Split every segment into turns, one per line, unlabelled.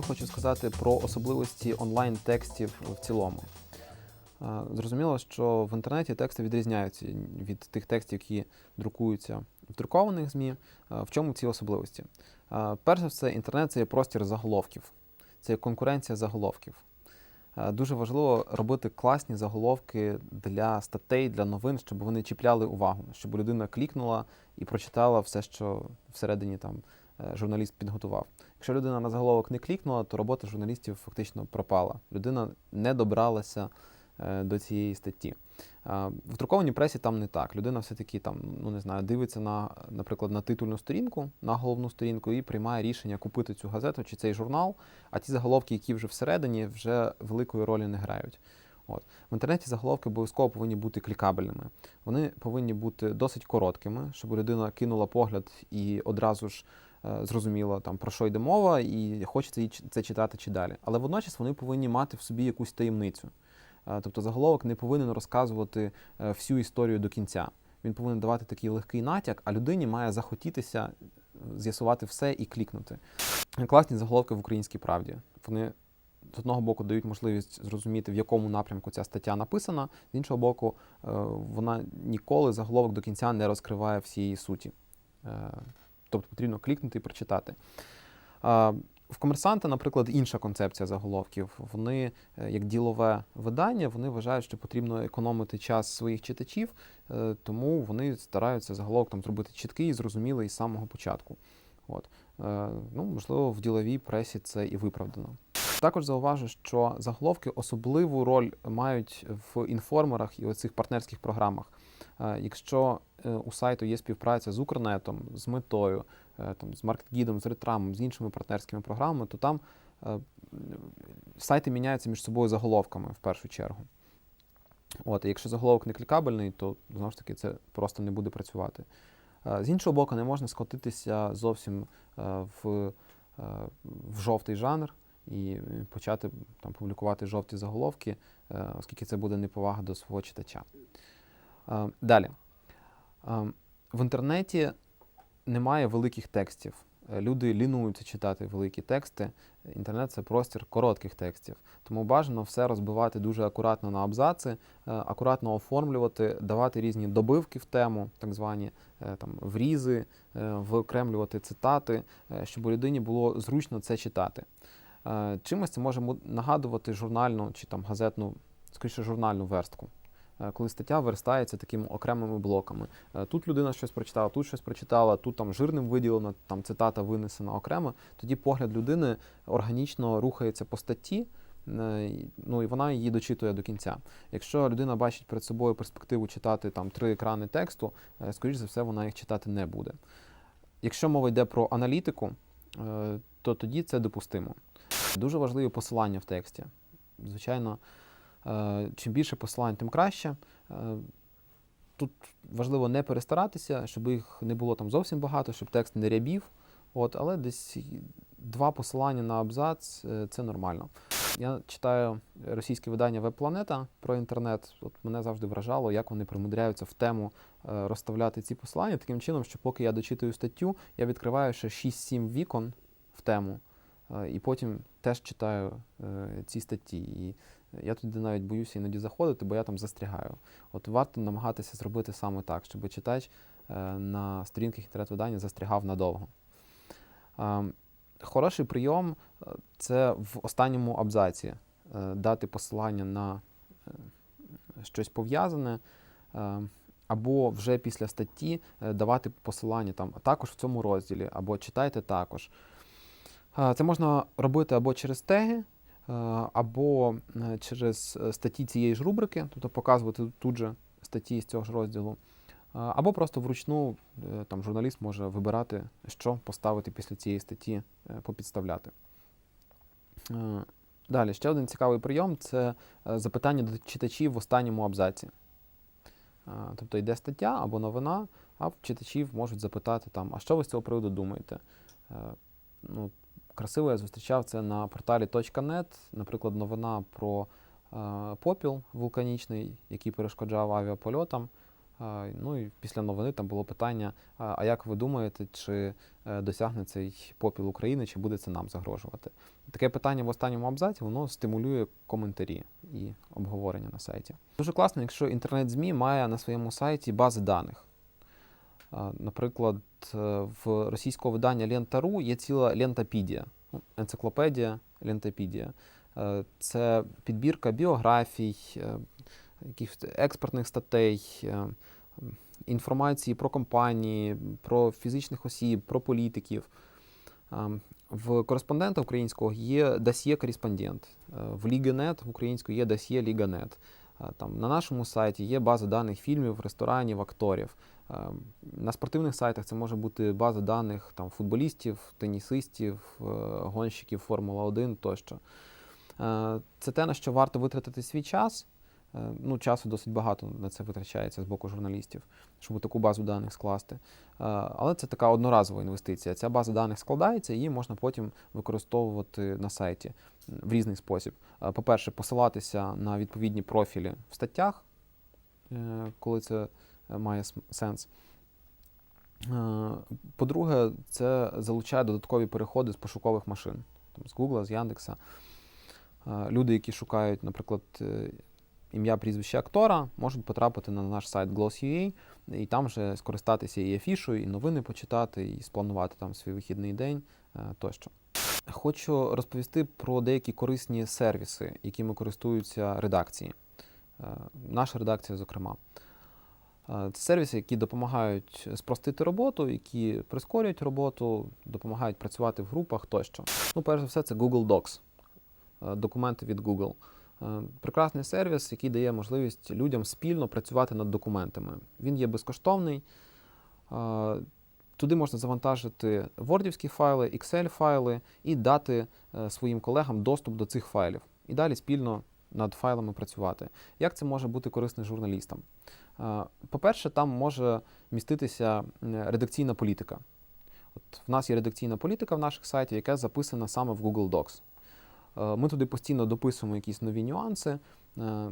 хотів хочу сказати про особливості онлайн-текстів в цілому. Зрозуміло, що в інтернеті тексти відрізняються від тих текстів, які друкуються в друкованих ЗМІ. В чому ці особливості? Е, Перш за все, інтернет це є простір заголовків, це є конкуренція заголовків. Дуже важливо робити класні заголовки для статей, для новин, щоб вони чіпляли увагу, щоб людина клікнула і прочитала все, що всередині там е, журналіст підготував. Якщо людина на заголовок не клікнула, то робота журналістів фактично пропала. Людина не добралася е, до цієї статті. В друкованій пресі там не так. Людина все-таки там, ну не знаю, дивиться на, наприклад, на титульну сторінку, на головну сторінку і приймає рішення купити цю газету чи цей журнал, а ті заголовки, які вже всередині, вже великої ролі не грають. От. В інтернеті заголовки обов'язково повинні бути клікабельними. Вони повинні бути досить короткими, щоб людина кинула погляд і одразу ж е, зрозуміла, там, про що йде мова, і хочеться це читати чи далі. Але водночас вони повинні мати в собі якусь таємницю. Е, Тобто заголовок не повинен розказувати е, всю історію до кінця. Він повинен давати такий легкий натяк, а людині має захотітися з'ясувати все і клікнути. Класні заголовки в українській правді. Вони з одного боку дають можливість зрозуміти, в якому напрямку ця стаття написана, з іншого боку, вона ніколи заголовок до кінця не розкриває всієї суті. Тобто потрібно клікнути і прочитати. В комерсанта, наприклад, інша концепція заголовків. Вони, е, як ділове видання, вони вважають, що потрібно економити час своїх читачів, е, тому вони стараються заголовок там зробити чіткий і зрозумілий з самого початку. От. Е, Ну, можливо, в діловій пресі це і виправдано. Також зауважу, що заголовки особливу роль мають в інформерах і оцих партнерських програмах. Е, Якщо е, у сайту є співпраця з Укрнетом, з метою, е, там, з маркетгідом, з ретрамом, з іншими партнерськими програмами, то там сайти міняються між собою заголовками в першу чергу. От, якщо заголовок не клікабельний, то знову ж таки це просто не буде працювати. З іншого боку, не можна скотитися зовсім в, в жовтий жанр і почати там, публікувати жовті заголовки, оскільки це буде неповага до свого читача. Далі. В інтернеті немає великих текстів. Е, Люди лінуються читати великі тексти. Інтернет це простір коротких текстів. Тому бажано все розбивати дуже акуратно на абзаци, е, акуратно оформлювати, давати різні добивки в тему, так звані е, там, врізи, виокремлювати цитати, щоб у людині було зручно це читати. Чимось це може нагадувати журнальну чи там газетну, скоріше журнальну верстку. Е, Коли стаття верстається такими окремими блоками. Е, Тут людина щось прочитала, тут щось прочитала, тут там жирним виділена, там цитата винесена окремо. Тоді погляд людини органічно рухається по статті, е, ну і вона її дочитує до кінця. Якщо людина бачить перед собою перспективу читати там три екрани тексту, скоріш за все, вона їх читати не буде. Якщо мова йде про аналітику, то тоді це допустимо. Дуже важливі посилання в тексті. Звичайно, чим більше посилань, тим краще. Е, Тут важливо не перестаратися, щоб їх не було там зовсім багато, щоб текст не рябів. От, але десь два посилання на абзац е, це нормально. Я читаю російське видання Веб-Планета про інтернет. От мене завжди вражало, як вони примудряються в тему е, розставляти ці посилання таким чином, що поки я дочитую статтю, я відкриваю ще 6-7 вікон в тему, е, і потім теж читаю е, ці статті. І я туди навіть боюся іноді заходити, бо я там застрягаю. От варто намагатися зробити саме так, щоб читач е, на сторінках інтернет-видання застрягав надовго. Е, Хороший прийом е, це в останньому абзаці дати посилання на щось пов'язане, або вже після статті давати посилання там також в цьому розділі, або читайте також. Це можна робити або через теги, або е, через е, статті цієї ж рубрики, тобто показувати тут же статті з цього ж розділу. Е, Або просто вручну е, там журналіст може вибирати, що поставити після цієї статті, е, попідставляти. Е, Далі, ще один цікавий прийом це е, запитання до читачів в останньому абзаці. Е, Тобто йде стаття або новина, а читачів можуть запитати, там, а що ви з цього приводу думаєте? Е, Ну, красиво я зустрічав це на порталі .net, наприклад, новина про е, попіл вулканічний, який перешкоджав авіапольотам. Е, Ну і після новини там було питання: а а як ви думаєте, чи е, досягне цей попіл України, чи буде це нам загрожувати? Таке питання в останньому абзаці воно стимулює коментарі і обговорення на сайті. Дуже класно, якщо інтернет-ЗМІ має на своєму сайті бази даних. Наприклад, е, в російського видання Лента.ру є ціла лентапідія, ну, енциклопедія, лентапідія. Е, Це підбірка біографій, е, якихось експертних статей, інформації про компанії, про фізичних осіб, про політиків. В кореспондента українського є досьє кореспондент. В Ліги.нет в є досьє Ліга.нет. Там на нашому сайті є база даних фільмів, ресторанів, акторів. Е, На спортивних сайтах це може бути база даних там, футболістів, тенісистів, е, гонщиків Формула 1 тощо. Е, Це те, на що варто витратити свій час. Е, Ну, часу досить багато на це витрачається з боку журналістів, щоб таку базу даних скласти. Але це така одноразова інвестиція. Ця база даних складається, її можна потім використовувати на сайті в різний спосіб. По-перше, посилатися на відповідні профілі в статтях, коли це має сенс. Е, По-друге, це залучає додаткові переходи з пошукових машин, з Google, з Яндекса. Е, Люди, які шукають, наприклад, е, ім'я прізвище актора, можуть потрапити на наш сайт Gloss.ua і там вже скористатися і афішою, і новини почитати, і спланувати там свій вихідний день е, тощо. Хочу розповісти про деякі корисні сервіси, якими користуються редакції. Е, Наша редакція, зокрема. Це сервіси, які допомагають спростити роботу, які прискорюють роботу, допомагають працювати в групах тощо. Ну, перш за все, це Google Docs, е, документи від Google. Е, Прекрасний сервіс, який дає можливість людям спільно працювати над документами. Він є безкоштовний. Е, Туди можна завантажити вордівські файли, Excel-файли і дати своїм колегам доступ до цих файлів. І далі спільно над файлами працювати. Як це може бути корисно журналістам? Е, По-перше, там може міститися редакційна політика. От в нас є редакційна політика в наших сайтах, яка записана саме в Google Docs. Е, Ми туди постійно дописуємо якісь нові нюанси. Е,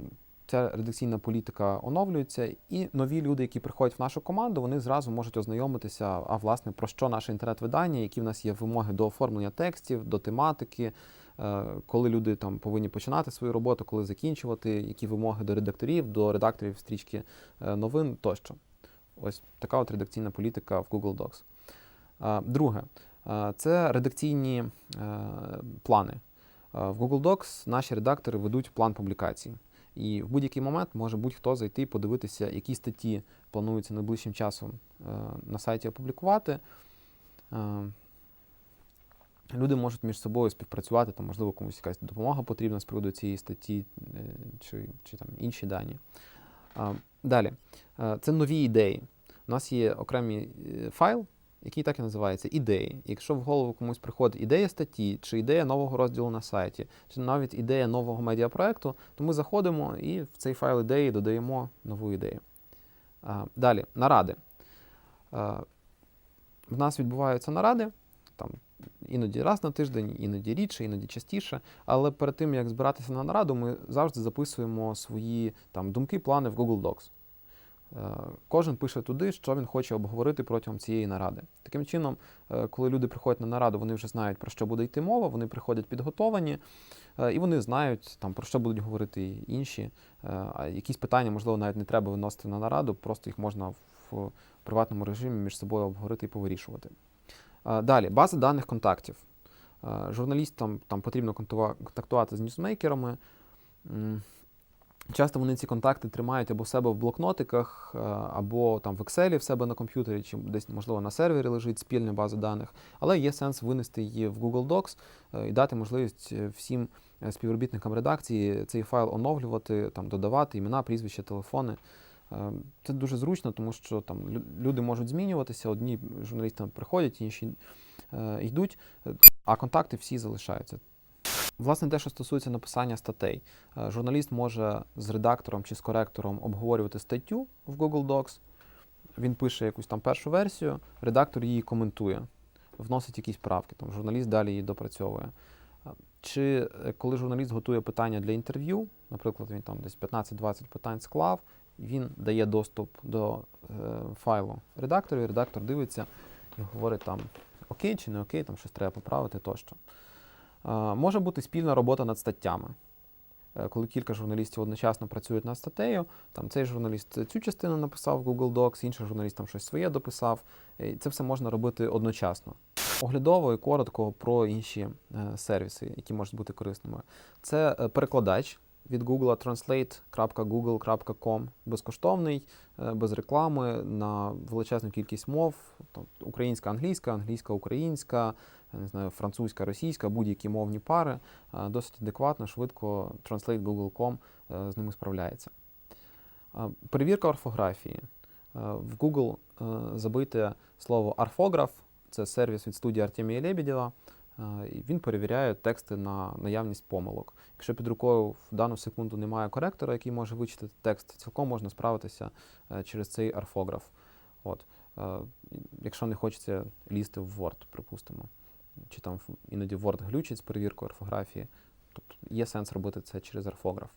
Ця редакційна політика оновлюється, і нові люди, які приходять в нашу команду, вони зразу можуть ознайомитися, а власне про що наше інтернет-видання, які в нас є вимоги до оформлення текстів, до тематики, коли люди там повинні починати свою роботу, коли закінчувати, які вимоги до редакторів, до редакторів стрічки е, новин тощо. Ось така от редакційна політика в Google Docs. Е, Друге, е, це редакційні е, плани. Е, В Google Docs наші редактори ведуть план публікацій. І в будь-який момент може будь-хто зайти і подивитися, які статті планується найближчим часом е, на сайті опублікувати. Люди можуть між собою співпрацювати, там, можливо, комусь якась допомога потрібна з приводу цієї статті е, чи, чи там інші дані. Далі, Е, це нові ідеї. У нас є окремий е, файл, який так і називається ідеї. Якщо в голову комусь приходить ідея статті, чи ідея нового розділу на сайті, чи навіть ідея нового медіапроекту, то ми заходимо і в цей файл ідеї додаємо нову ідею. Далі, наради. В нас відбуваються наради, там іноді раз на тиждень, іноді рідше, іноді частіше. Але перед тим, як збиратися на нараду, ми завжди записуємо свої там, думки, плани в Google Docs. Е, Кожен пише туди, що він хоче обговорити протягом цієї наради. Таким чином, е, коли люди приходять на нараду, вони вже знають, про що буде йти мова, вони приходять підготовані, е, і вони знають, там, про що будуть говорити інші. Якісь питання, можливо, навіть не треба виносити на нараду, просто їх можна в приватному режимі між собою обговорити і повирішувати. Далі, база даних контактів. Журналістам там потрібно контактувати з ньюсмейкерами. Часто вони ці контакти тримають або в себе в блокнотиках, або там в Excel в себе на комп'ютері, чи десь, можливо, на сервері лежить спільна база даних. Але є сенс винести її в Google Docs е, і дати можливість е, всім е, співробітникам редакції цей файл оновлювати, там, додавати імена, прізвища, телефони. Е, Це дуже зручно, тому що там люди можуть змінюватися. Одні журналісти приходять, інші е, йдуть, е, а контакти всі залишаються. Власне, те, що стосується написання статей, Е, журналіст може з редактором чи з коректором обговорювати статтю в Google Docs. Він пише якусь там першу версію, редактор її коментує, вносить якісь правки, там журналіст далі її допрацьовує. Чи коли журналіст готує питання для інтерв'ю, наприклад, він там десь 15-20 питань склав, він дає доступ до е, файлу редактору, і редактор дивиться і говорить там окей чи не окей, там щось треба поправити тощо. Е, може бути спільна робота над статтями. Е, Коли кілька журналістів одночасно працюють над статтею, там цей журналіст цю частину написав в Google Docs, інший журналіст там щось своє дописав. Е, І це все можна робити одночасно. Оглядово і коротко про інші е, сервіси, які можуть бути корисними. Це е, перекладач від Google translate.google.com, безкоштовний, е, без реклами на величезну кількість мов, тобто українська, англійська, англійська, українська, не знаю, французька, російська, будь-які мовні пари. Е, Досить адекватно, швидко translate.google.com е, з ними справляється. Перевірка орфографії. В Google забите слово орфограф, це сервіс від студії Артемія Лебедєва. Е, Він перевіряє тексти на наявність помилок. Якщо під рукою в дану секунду немає коректора, який може вичитати текст, цілком можна справитися е, через цей орфограф. От. Е, Якщо не хочеться лізти в Word, припустимо, чи там іноді Word глючить з перевіркою орфографії, тобто є сенс робити це через орфограф.